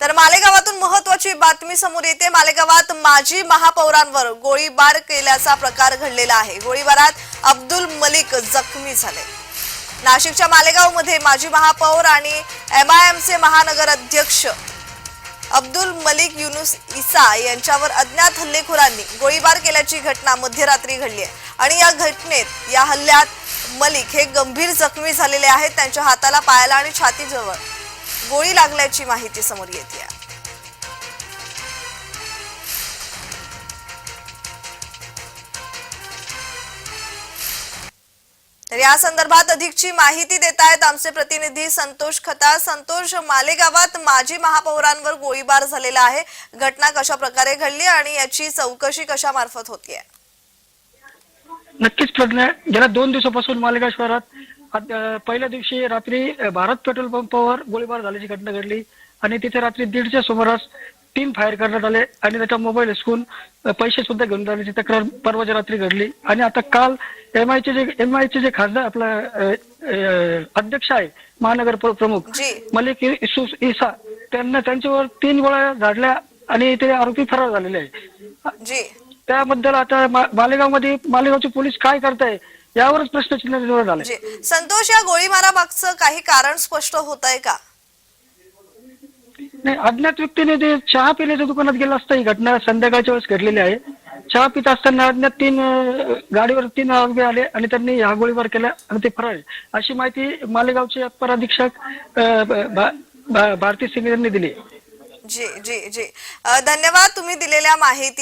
तर मालेगावातून महत्वाची बातमी समोर येते. मालेगावात माजी महापौरांवर गोळीबार केल्याचा प्रकार घडलेला आहे. गोळीबारात अब्दुल मलिक जखमी झाले. नाशिकच्या मालेगावमध्ये माजी महापौर आणि एम आय एमचे महानगर अध्यक्ष अब्दुल मलिक युनुस इसा यांच्यावर अज्ञात हल्लेखोरांनी गोळीबार केल्याची घटना मध्यरात्री घडली आहे. आणि या घटनेत या हल्ल्यात मलिक हे गंभीर जखमी झालेले आहेत. त्यांच्या हाताला पायाला आणि छातीजवळ गोळी लागल्याची माहिती समोर येते तर या संदर्भात अधिकची माहिती देत आहेत आमचे प्रतिनिधी संतोष खता संतोष मालेगावात माजी महापौरांवर गोळीबार झालेला आहे. घटना कशा प्रकारे घडली आणि याची चौकशी कशा मार्फत होतीये? नक्कीच प्रज्ञा. गेल्या दोन दिवसापासून मालेगाव शहरात पहिल्या दिवशी रात्री भारत पेट्रोल पंपावर गोळीबार झाल्याची घटना घडली आणि तिथे रात्री दीडच्या सुमारास तीन फायर करण्यात आले आणि त्याचा मोबाईल हिसकून पैसे सुद्धा घेऊन जाण्याची तक्रार परवाच्या रात्री घडली. आणि आता काल एम आयचे जे एम आयचे जे खासदार आपला अध्यक्ष आहे महानगर प्र- प्रमुख मलिक इसा त्यांना त्यांच्यावर तीन गोळ्या झाडल्या आणि ते आरोपी फरार झालेले आहे. त्याबद्दल आता मा- मालेगावमध्ये मालेगावचे पोलीस काय करताय यावरच प्रश्नचिन्ह निर्माण झाले संतोष या गोळीमारामागचं काही कारण स्पष्ट होत आहे का? नाही अज्ञात व्यक्तीने ते चहा पिण्याच्या दुकानात गेला असता ही घटना संध्याकाळच्या वेळेस घडलेली आहे. चहा पित असताना अज्ञात तीन अं, गाडीवर तीन आरोपी आले आणि त्यांनी हा गोळीबार केला आणि ते फरार आहे. अशी माहिती मालेगावचे अप्पर अधीक्षक अं, ब- भा- भा- भारती सिंग यांनी दिली. जी जी जी. अ, धन्यवाद तुम्ही दिलेल्या माहिती